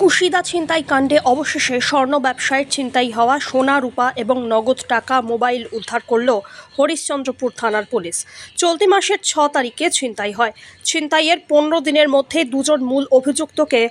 কুশিদা ছিনতাই কাণ্ডে অবশেষে স্বর্ণ ব্যবসায়ের ছিনতাই হওয়া সোনা, রূপা এবং নগদ টাকা মোবাইল উদ্ধার করল হরিশ্চন্দ্রপুর থানার পুলিশ। চলতি মাসের ছ তারিখে ছিনতাই হয়। ছিনতাইয়ের পনেরো দিনের মধ্যে দুজন মূল অভিযুক্তকে,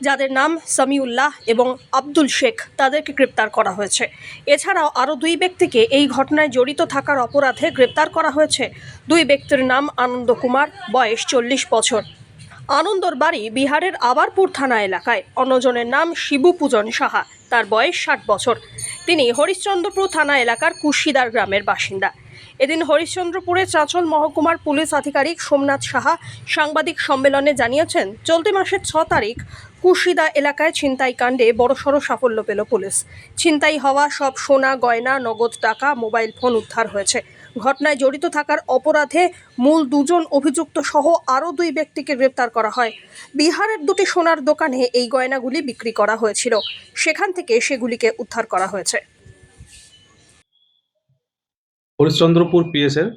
যাদের নাম সামিউল্লাহ এবং আব্দুল শেখ, তাদেরকে গ্রেপ্তার করা হয়েছে। এছাড়াও আরও দুই ব্যক্তিকে এই ঘটনায় জড়িত থাকার অপরাধে গ্রেপ্তার করা হয়েছে। দুই ব্যক্তির নাম আনন্দ কুমার, বয়স চল্লিশ বছর। আনন্দর বাড়ি বিহারের আবারপুর থানা এলাকায়। অন্যজনের নাম শিবু পূজন সাহা। তার বয়স ষাট বছর। তিনি হরিশ্চন্দ্রপুর থানা এলাকার কুশিদার গ্রামের বাসিন্দা। এদিন হরিশ্চন্দ্রপুরের চাঁচল মহকুমার পুলিশ আধিকারিক সোমনাথ সাহা সাংবাদিক সম্মেলনে জানিয়েছেন, চলতি মাসের ছ তারিখ কুশিদা এলাকায় ছিনতাই কাণ্ডে বড়সড় সাফল্য পেল পুলিশ। ছিনতাই হওয়া সব সোনা, গয়না, নগদ টাকা, মোবাইল ফোন উদ্ধার হয়েছে। ঘটনায় জড়িত থাকার অপরাধে মূল দুজন অভিযুক্ত সহ আরও দুই ব্যক্তিকে গ্রেপ্তার করা হয়। বিহারের দুটি সোনার দোকানে এই গয়নাগুলি বিক্রি করা হয়েছিল। সেখান থেকে সেগুলিকে উদ্ধার করা হয়েছে। হরিশ্চন্দ্রপুর পিএসের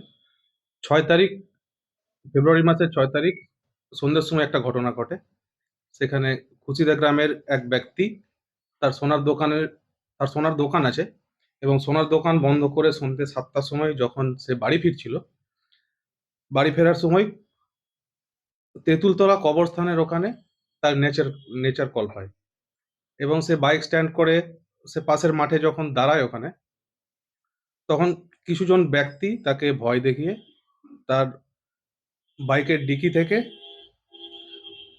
ছয় তারিখ, ফেব্রুয়ারি মাসের ছয় তারিখ সন্ধ্যের সময় একটা ঘটনা ঘটে। সেখানে খুচিদা গ্রামের এক ব্যক্তি তার সোনার দোকানের, তার সোনার দোকান আছে এবং সোনার দোকান বন্ধ করে সন্ধ্যে সাতটার সময় যখন সে বাড়ি ফিরছিল, বাড়ি ফেরার সময় তেঁতুলতলা কবরস্থানের ওখানে তার নেচার নেচার কল হয়। এবং সে বাইক স্ট্যান্ড করে সে পাশের মাঠে যখন দাঁড়ায় ওখানে, তখন কিছুজন ব্যক্তি তাকে ভয় দেখিয়ে তার বাইকের ডিকি থেকে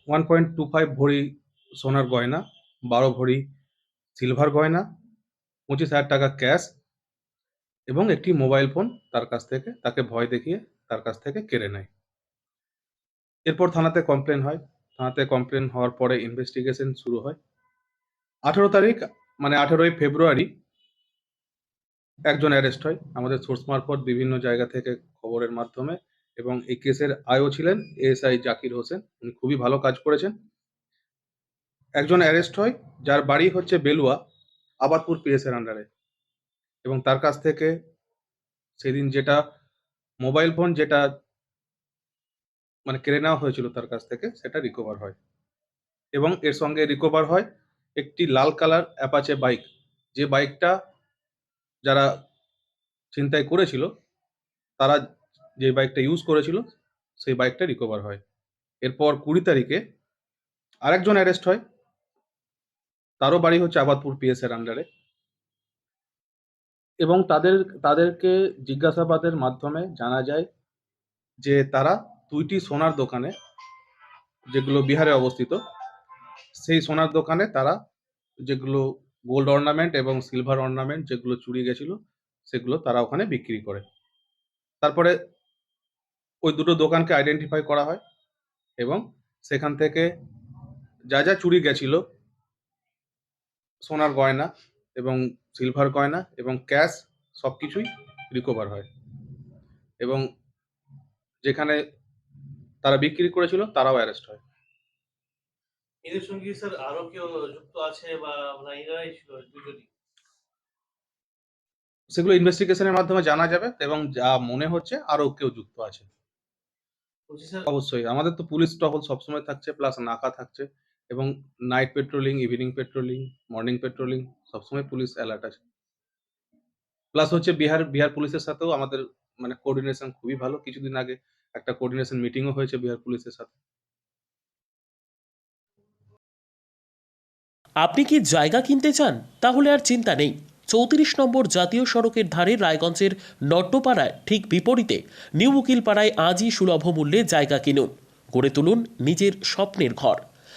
ওয়ান পয়েন্ট টু ফাইভ ভরি সোনার গয়না, বারো ভরি সিলভার গয়না পঁচিশ হাজার টাকা ক্যাশ এবং একটি মোবাইল ফোন তার কাছ থেকে, তাকে ভয় দেখিয়ে তার কাছ থেকে কেড়ে নেয়। এরপর থানাতে কমপ্লেন হয়। থানাতে কমপ্লেন হওয়ার পরে ইনভেস্টিগেশন শুরু হয়। আঠেরো তারিখ মানে আঠেরোই ফেব্রুয়ারি একজন অ্যারেস্ট হয়। আমাদের সোর্স মারফত বিভিন্ন জায়গা থেকে খবরের মাধ্যমে এবং এই কেসের আয়ও ছিলেন এএসআই জাকির হোসেন। উনি খুবই ভালো কাজ করেছেন। একজন অ্যারেস্ট হয়, যার বাড়ি হচ্ছে বেলুয়া। আবাদপুর পিএসের আন্ডারে এবং তার কাছ থেকে সেদিন যেটা মোবাইল ফোন যেটা মানে কেড়ে নেওয়া হয়েছিল তার কাছ থেকে, সেটা রিকভার হয়। এবং এর সঙ্গে রিকভার হয় একটি লাল কালার অ্যাপাচে বাইক যে বাইকটা যারা ছিনতাই করেছিল, তারা যে বাইকটা ইউজ করেছিল, সেই বাইকটা রিকভার হয়। এরপর কুড়ি তারিখে আরেকজন অ্যারেস্ট হয়। তারও বাড়ি হচ্ছে আবাদপুর পিএস এর আন্ডারে এবং তাদের, তাদেরকে জিজ্ঞাসাবাদের মাধ্যমে জানা যায় যে তারা দুইটি সোনার দোকানে, যেগুলো বিহারে অবস্থিত, সেই সোনার দোকানে তারা যেগুলো গোল্ড অর্নামেন্ট এবং সিলভার অর্নামেন্ট যেগুলো চুরি গেছিল, সেগুলো তারা ওখানে বিক্রি করে। তারপরে ওই দুটো দোকানকে আইডেন্টিফাই করা হয় এবং সেখান থেকে যা যা চুরি গেছিল সোনার গয়না এবং সিলভার গয়না এবং ক্যাশ সব কিছুই রিকভার হয়। এবং যেখানে তারা বিক্রি করেছিল তারাও অ্যারেস্ট হয়। এদের সঙ্গে স্যার আরও কেউ যুক্ত আছে বা না ছিল দুজনই? সেগুলো ইনভেস্টিগেশনের মাধ্যমে জানা যাবে এবং যা মনে হচ্ছে আরও কেউ যুক্ত আছে। অবশ্যই। আমাদের তো পুলিশ টহল সবসময় থাকছে প্লাস নাকা থাকছে। এবং night patrolling evening patrolling morning patrolling সবসময় পুলিশ অ্যালার্ট আছে প্লাস হচ্ছে বিহার বিহার পুলিশের সাথেও আমাদের মানে কোঅর্ডিনেশন খুবই ভালো। কিছুদিন আগে একটা কোঅর্ডিনেশন মিটিংও হয়েছে বিহার পুলিশের সাথে। আপনি কি জায়গা কিনতে চান? তাহলে আর চিন্তা নেই। চৌত্রিশ নম্বর জাতীয় সড়কের ধারে রায়গঞ্জের নট্টপাড়ায় ঠিক বিপরীতে নিউ উকিলপাড়ায় আজই সুলভ মূল্যে জায়গা কিনুন। গড়ে তুলুন নিজের স্বপ্নের ঘর।